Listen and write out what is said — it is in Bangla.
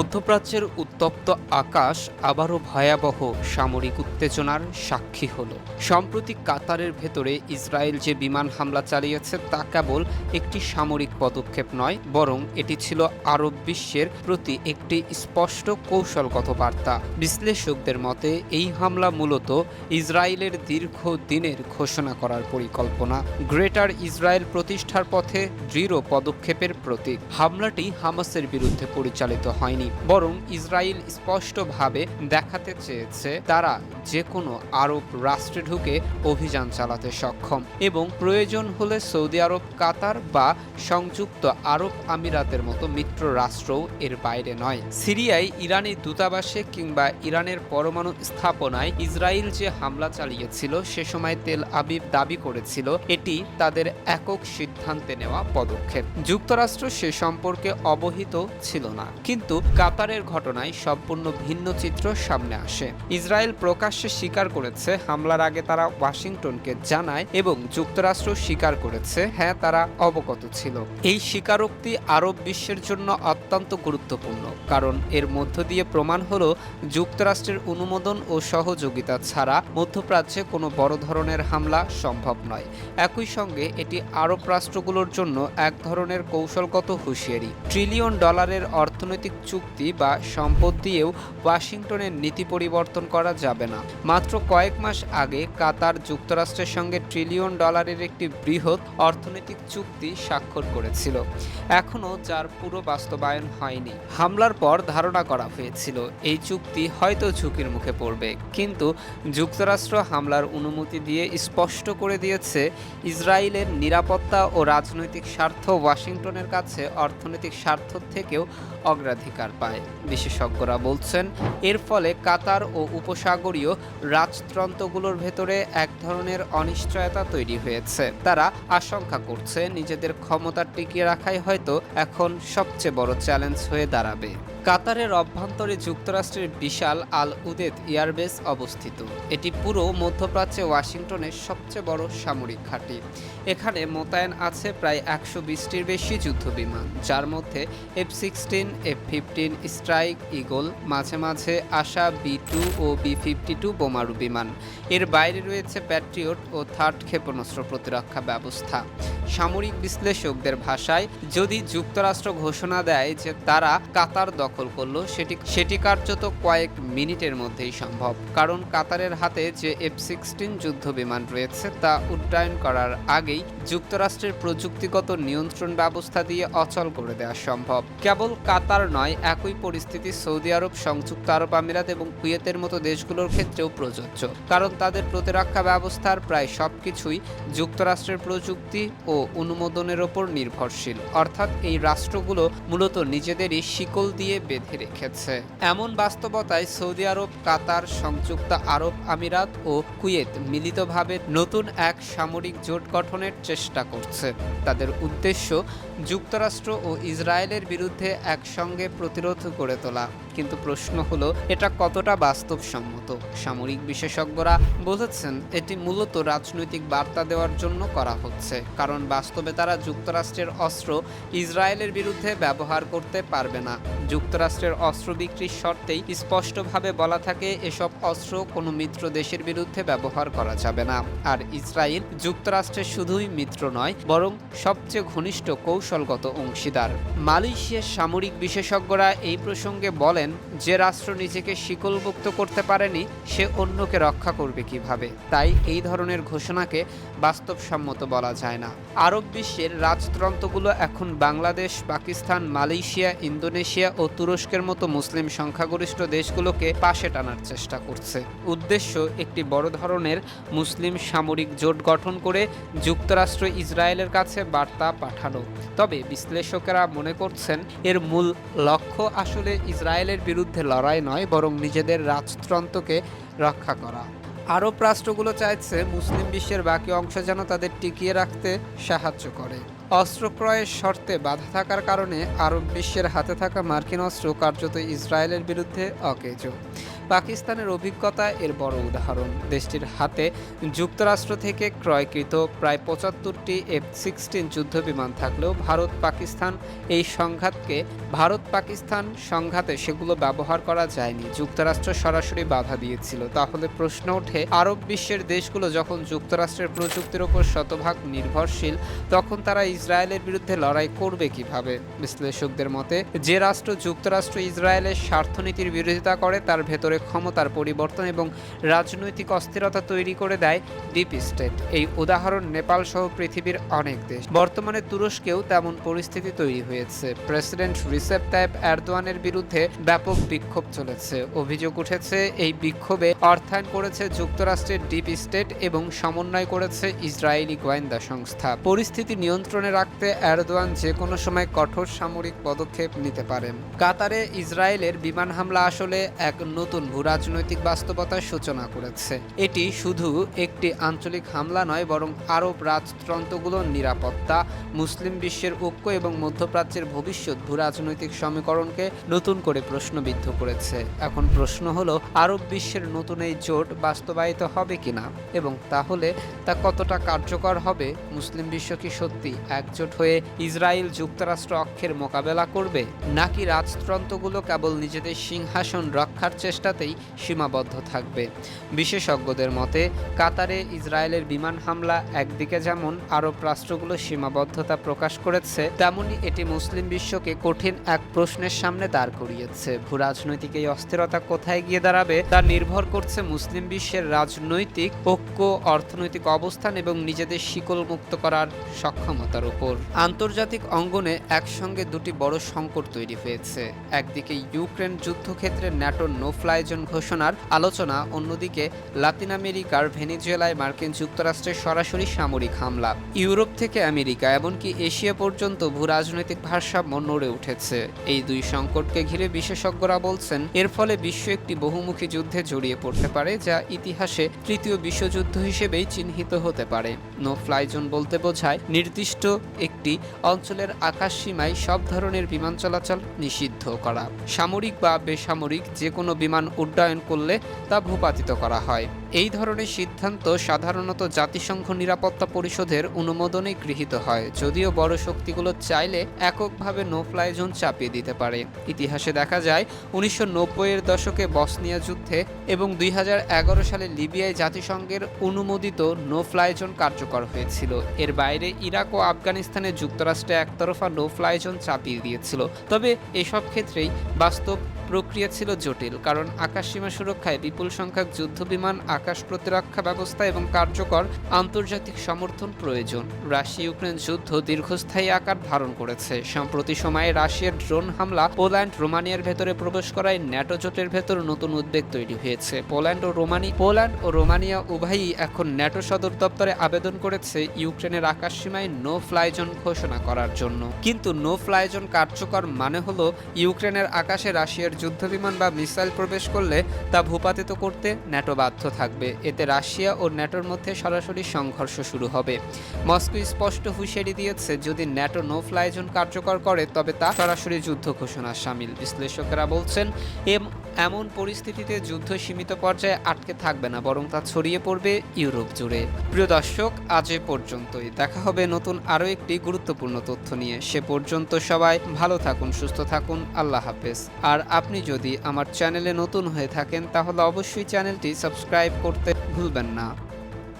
মধ্যপ্রাচ্যের উত্তপ্ত আকাশ আবারও ভয়াবহ সামরিক উত্তেজনার সাক্ষী হল। সম্প্রতি কাতারের ভেতরে ইসরায়েল যে বিমান হামলা চালিয়েছে তা কেবল একটি সামরিক পদক্ষেপ নয়, বরং এটি ছিল আরব বিশ্বের প্রতি একটি স্পষ্ট কৌশলগত বার্তা। বিশ্লেষকদের মতে, এই হামলা মূলত ইসরায়েলের দীর্ঘ দিনের ঘোষণা করার পরিকল্পনা। গ্রেটার ইসরায়েল প্রতিষ্ঠার পথে দৃঢ় পদক্ষেপের প্রতীক। হামলাটি হামাসের বিরুদ্ধে পরিচালিত হয়নি। বরং ইসরায়েল স্পষ্টভাবে দেখাতে চেয়েছে তারা যে কোনো আরব রাষ্ট্রে ঢুকে অভিযান চালাতে সক্ষম এবং প্রয়োজন হলে সৌদি আরব, কাতার বা সংযুক্ত আরব আমিরাতের মতো মিত্র রাষ্ট্রও এর বাইরে নয়। সিরিয়ায় ইরানি দূতাবাসে কিংবা ইরানের পরমাণু স্থাপনায় ইসরায়েল যে হামলা চালিয়েছিল সে সময় তেল আবিব দাবি করেছিল, এটি তাদের একক সিদ্ধান্তে নেওয়া পদক্ষেপ। যুক্তরাষ্ট্র সে সম্পর্কে অবহিত ছিল না। কিন্তু কাতারের ঘটনায় সম্পূর্ণ ভিন্ন চিত্র সামনে আসে। ইসরায়েল প্রকাশ্যে স্বীকার করেছে হামলার আগে তারা ওয়াশিংটনকে জানায় এবং যুক্তরাষ্ট্র স্বীকার করেছে হ্যাঁ তারা অবগত ছিল। এই স্বীকারোক্তি আরব বিশ্বের জন্য অত্যন্ত গুরুত্বপূর্ণ, কারণ এর মধ্য দিয়ে প্রমাণ হলো যুক্তরাষ্ট্রের অনুমোদন ও সহযোগিতা ছাড়া মধ্যপ্রাচ্যে কোনো বড় ধরনের হামলা সম্ভব নয়। একই সঙ্গে এটি আরব রাষ্ট্রগুলোর জন্য এক ধরনের কৌশলগত হুঁশিয়ারি। ট্রিলিয়ন ডলারের অর্থনৈতিক চুক্তি বা সম্পদ দিয়েও ওয়াশিংটনের নীতি পরিবর্তন করা যাবে না। মাত্র কয়েক মাস আগে কাতার যুক্তরাষ্ট্রের সঙ্গে ট্রিলিয়ন ডলারের একটি বৃহৎ অর্থনৈতিক চুক্তি স্বাক্ষর করেছিল। এখনও যার পুরো বাস্তবায়ন হয়নি। হামলার পর ধারণা করা হয়েছিল, এই চুক্তি হয়তো ঝুঁকির মুখে পড়বে। কিন্তু যুক্তরাষ্ট্র হামলার অনুমতি দিয়ে স্পষ্ট করে দিয়েছে, ইসরায়েলের নিরাপত্তা ও রাজনৈতিক স্বার্থ ওয়াশিংটনের কাছে অর্থনৈতিক স্বার্থ থেকেও অগ্রাধিকার। পায়, বিশেষজ্ঞরা বলছেন। এর ফলে কাতার ও উপসাগরীয় রাজতন্ত্রগুলোর ভেতরে এক ধরনের অনিশ্চয়তা তৈরি হয়েছে। তারা আশঙ্কা করছে, নিজেদের ক্ষমতা টিকিয়ে রাখাই হয়তো এখন সবচেয়ে বড় চ্যালেঞ্জ হয়ে দাঁড়াবে। কাতারের অভ্যন্তরে যুক্তরাষ্ট্রের বিশাল আল উদেদ এয়ারবেস অবস্থিত। এটি পুরো মধ্যপ্রাচ্যে ওয়াশিংটনের সবচেয়ে বড় সামরিক ঘাঁটি। এখানে মোতায়েন আছে প্রায় একশো বিশটির বেশি যুদ্ধবিমান, যার মধ্যে F sixteen, F fifteen strike eagle, মাঝে মাঝে আসা বি টু ও বি ফিফটি টু বোমারু বিমান। এর বাইরে রয়েছে প্যাট্রিয়ট ও থার্ড ক্ষেপণাস্ত্র প্রতিরক্ষা ব্যবস্থা। সামরিক বিশ্লেষকদের ভাষায়, যদি যুক্তরাষ্ট্র ঘোষণা দেয় যে তারা কাতার দখল করল, সেটি সেটি কার্যত কয়েক মিনিটের মধ্যেই সম্ভব। কারণ কাতারের হাতে যে এফ সিক্সটিন যুদ্ধ বিমান রয়েছে, তা উড্ডয়ন করার আগেই যুক্তরাষ্ট্রের প্রযুক্তিগত নিয়ন্ত্রণ ব্যবস্থা দিয়ে অচল করে দেওয়া সম্ভব। কেবল কাতার নয়, একই পরিস্থিতি সৌদি আরব, সংযুক্ত আরব আমিরাত এবং কুয়েতের মতো দেশগুলোর ক্ষেত্রেও প্রযোজ্য। কারণ তাদের প্রতিরক্ষা ব্যবস্থার প্রায় সবকিছুই যুক্তরাষ্ট্রের প্রযুক্তি ও অনুমোদনের ওপর নির্ভরশীল। অর্থাৎ এই রাষ্ট্রগুলো মূলত নিজেদেরই শিকল দিয়ে বেঁধে রেখেছে। এমন বাস্তবতায় সৌদি আরব, কাতার, সংযুক্ত আরব আমিরাত ও কুয়েত মিলিতভাবে নতুন এক সামরিক জোট গঠনের চেষ্টা করছে। তাদের উদ্দেশ্য যুক্তরাষ্ট্র ও ইসরায়েলের বিরুদ্ধে একসঙ্গে প্রতিরোধ গড়ে তোলা। কিন্তু প্রশ্ন হলো, এটা কতটা বাস্তবসম্মত? সামরিক বিশেষজ্ঞরা বলেছেন, এটি মূলত রাজনৈতিক বার্তা দেওয়ার জন্য করা হচ্ছে। কারণ বাস্তবে তারা যুক্তরাষ্ট্রের অস্ত্র ইসরায়েলের বিরুদ্ধে ব্যবহার করতে পারবে না। যুক্তরাষ্ট্রের অস্ত্র বিক্রির শর্তেই স্পষ্টভাবে বলা থাকে, এসব অস্ত্র কোনো মিত্র দেশের বিরুদ্ধে ব্যবহার করা যাবে না। আর ইসরায়েল যুক্তরাষ্ট্রের শুধুই মিত্র নয়, বরং সবচেয়ে ঘনিষ্ঠ কৌশলগত অংশীদার। মালয়েশিয়ার সামরিক বিশেষজ্ঞরা এই প্রসঙ্গে বলেন, যে রাষ্ট্র নিজেকে শিকলমুক্ত করতে পারেনি, সে অন্যকে রক্ষা করবে কীভাবে? তাই এই ধরনের ঘোষণাকে বাস্তবসম্মত বলা যায় না। আরব বিশ্বের রাজতন্ত্রগুলো এখন বাংলাদেশ, পাকিস্তান, মালয়েশিয়া, ইন্দোনেশিয়া ও তুরস্কের মতো মুসলিম সংখ্যাগরিষ্ঠ দেশগুলোকে পাশে টানার চেষ্টা করছে। উদ্দেশ্য একটি বড় ধরনের মুসলিম সামরিক জোট গঠন করে যুক্তরাষ্ট্র ইসরায়েলের কাছে বার্তা পাঠানো। তবে বিশ্লেষকেরা মনে করছেন, এর মূল লক্ষ্য আসলে ইসরায়েলের বিরুদ্ধে লড়াই নয়, বরং নিজেদের রাজতন্ত্রকে রক্ষা করা। আরব রাষ্ট্রগুলো চাইছে মুসলিম বিশ্বের বাকি অংশ যেন তাদের টিকিয়ে রাখতে সাহায্য করে। অস্ত্র ক্রয়ের শর্তে বাধা থাকার কারণে আরব বিশ্বের হাতে থাকা মার্কিন অস্ত্র কার্যত ইসরায়েলের বিরুদ্ধে অকেজ। পাকিস্তানের অভিজ্ঞতা এর বড় উদাহরণ। দেশটির হাতে যুক্তরাষ্ট্র থেকে ক্রয়কৃত প্রায় পঁচাত্তরটি এফ সিক্সটিন যুদ্ধ বিমান থাকলেও ভারত পাকিস্তান এই সংঘাতকে ভারত পাকিস্তান সংঘাতে সেগুলো ব্যবহার করা যায়নি। যুক্তরাষ্ট্র সরাসরি বাধা দিয়েছিল। তাহলে প্রশ্ন ওঠে, আরব বিশ্বের দেশগুলো যখন যুক্তরাষ্ট্রের প্রযুক্তির ওপর শতভাগ নির্ভরশীল, তখন তারা ইসরায়েলের বিরুদ্ধে লড়াই করবে কীভাবে? বিশ্লেষকদের মতে, যে রাষ্ট্র যুক্তরাষ্ট্র ইসরায়েলের স্বার্থনীতির বিরোধিতা করে, তার ভেতরে ক্ষমতার পরিবর্তন এবং রাজনৈতিক অস্থিরতা তৈরি করে দেয় ডিপ স্টেট। এই উদাহরণ নেপাল সহ পৃথিবীর অনেক দেশ। বর্তমানে তুরস্কেও তেমন পরিস্থিতি তৈরি হয়েছে। প্রেসিডেন্ট রিসেপ তাইপ এরদোয়ানের বিরুদ্ধে ব্যাপক বিক্ষোভ চলেছে। অভিযোগ উঠেছে, এই বিক্ষোভে অর্থায়ন করেছে যুক্তরাষ্ট্রের ডিপ স্টেট এবং সমন্বয় করেছে ইসরায়েলি গোয়েন্দা সংস্থা। পরিস্থিতি নিয়ন্ত্রণে রাখতে এরদোয়ান যে কোনো সময় কঠোর সামরিক পদক্ষেপ নিতে পারেন। কাতারে ইসরায়েলের বিমান হামলা আসলে এক নতুন ভূরাজনৈতিক বাস্তবতার সূচনা করেছে। এটি শুধু একটি আঞ্চলিক হামলা নয়, বরং আরব রাজতন্ত্রগুলোর নিরাপত্তা, মুসলিম বিশ্বের ঐক্য এবং মধ্যপ্রাচ্যের ভবিষ্যৎ ভূরাজনৈতিক সমীকরণকে নতুন করে প্রশ্নবিদ্ধ করেছে। এখন প্রশ্ন হলো, আরব বিশ্বের নতুন এই জোট বাস্তবায়িত হবে কিনা? এবং তাহলে তা কতটা কার্যকর হবে? মুসলিম বিশ্ব কি সত্যি একজোট হয়ে ইসরায়েল যুক্তরাষ্ট্র অক্ষের মোকাবেলা করবে? নাকি রাজতন্ত্রগুলো কেবল নিজেদের সিংহাসন রক্ষার চেষ্টাতেই সীমাবদ্ধ থাকবে। বিশেষজ্ঞদের মতে, কাতারে ইসরায়েলের বিমান হামলা একদিকে যেমন আরব রাষ্ট্রগুলো সীমাবদ্ধতা প্রকাশ করেছে, তেমনি এটি মুসলিম বিশ্বকে কঠিন এক প্রশ্নের সামনে দাঁড় করিয়েছে। ভূরাজনৈতিক এই অস্থিরতা কোথায় গিয়ে দাঁড়াবে তা নির্ভর করছে মুসলিম বিশ্বের রাজনৈতিক, ঐক্য, অর্থনৈতিক অবস্থান এবং নিজেদের শিকল মুক্ত করার সক্ষমতার উপর। আন্তর্জাতিক অঙ্গনে একসঙ্গে দুটি বড় সংকট তৈরি হয়েছে। একদিকে ইউক্রেন যুদ্ধক্ষেত্রে ন্যাটো নো ফ্লাই জোন ঘোষণার আলোচনা, অন্যদিকে লাতিন আমেরিকার ভেনিজুয়েলায় মার্কিন যুক্তরাষ্ট্রের সরাসরি সামরিক হামলা। ইউরোপ থেকে আমেরিকা, এমনকি এশিয়া পর্যন্ত ভূরাজনৈতিক ভারসাম্য নড়ে উঠেছে। এই দুই সংকটকে ঘিরে বিশেষজ্ঞরা বলছেন, এর ফলে বিশ্ব একটি বহুমুখী যুদ্ধে জড়িয়ে পড়তে পারে, যা ইতিহাসে তৃতীয় বিশ্বযুদ্ধ হিসেবেই চিহ্নিত হতে পারে। নো ফ্লাই জোন বলতে বোঝায়, নির্দিষ্ট একটি অঞ্চলের আকাশ সীমায় সব ধরনের বিমান চলাচল নিষিদ্ধ করা। সামরিক বা বেসামরিক যে কোনো বিমান উড্ডয়ন করলে তা ভূপাতিত করা হয়। এই ধরনের সিদ্ধান্ত সাধারণত জাতিসংঘ নিরাপত্তা পরিষদের অনুমোদনে গৃহীত হয়, যদিও বড় শক্তিগুলো চাইলে এককভাবে নো ফ্লাই জোন চাপিয়ে দিতে পারে। ইতিহাসে দেখা যায়, উনিশশো এর দশকে বসনিয়া যুদ্ধে এবং দুই হাজার এগারো সালে লিবিয়ায় জাতিসংঘের অনুমোদিত নো ফ্লাই জোন কার্যকর হয়েছিল। এর বাইরে ইরাক ও আফগানিস্তানে যুক্তরাষ্ট্রে একতরফা নো ফ্লাই জোন চাপিয়ে দিয়েছিল। তবে এসব ক্ষেত্রেই বাস্তব প্রক্রিয়া ছিল জটিল, কারণ আকাশসীমা সুরক্ষায় বিপুল সংখ্যক যুদ্ধবিমান, আকাশ প্রতিরক্ষা ব্যবস্থা এবং কার্যকর আন্তর্জাতিক সমর্থন প্রয়োজন। রাশিয়া ইউক্রেন যুদ্ধ দীর্ঘস্থায়ী আকার ধারণ করেছে। সম্প্রতি সময়ে রাশিয়ার ড্রোন হামলা পোল্যান্ড রোমানিয়ার ভেতরে প্রবেশ করায় ন্যাটো জোটের ভেতর নতুন উদ্বেগ তৈরি হয়েছে। পোল্যান্ড ও রোমানি, পোল্যান্ড ও রোমানিয়া উভয়ই এখন ন্যাটো সদর দপ্তরে আবেদন করেছে ইউক্রেনের আকাশসীমায় নো ফ্লাই জোন ঘোষণা করার জন্য। কিন্তু নো ফ্লাই জোন কার্যকর মানে হলো ইউক্রেনের আকাশে রাশিয়ার যুদ্ধবিমান বা মিসাইল প্রবেশ করলে তা ভূপাতিত করতে ন্যাটো বাধ্য থাকবে। এতে রাশিয়া ও ন্যাটোর মধ্যে সরাসরি সংঘর্ষ শুরু হবে। মস্কো স্পষ্ট হুঁশিয়ারি দিয়েছে, যদি ন্যাটো নো ফ্লাই জোন কার্যকর করে, তবে তা সরাসরি যুদ্ধ ঘোষণার সামিল। বিশ্লেষকেরা বলছেন, এম এমন পরিস্থিতিতে যুদ্ধ সীমিত পর্যায়ে আটকে থাকবে না, বরং তা ছড়িয়ে পড়বে ইউরোপ জুড়ে। প্রিয় দর্শক, আজ এ পর্যন্তই। দেখা হবে নতুন আরও একটি গুরুত্বপূর্ণ তথ্য নিয়ে। সে পর্যন্ত সবাই ভালো থাকুন, সুস্থ থাকুন, আল্লাহ হাফেজ। আর আপনি যদি আমার চ্যানেলে নতুন হয়ে থাকেন, তাহলে অবশ্যই চ্যানেলটি সাবস্ক্রাইব করতে ভুলবেন না।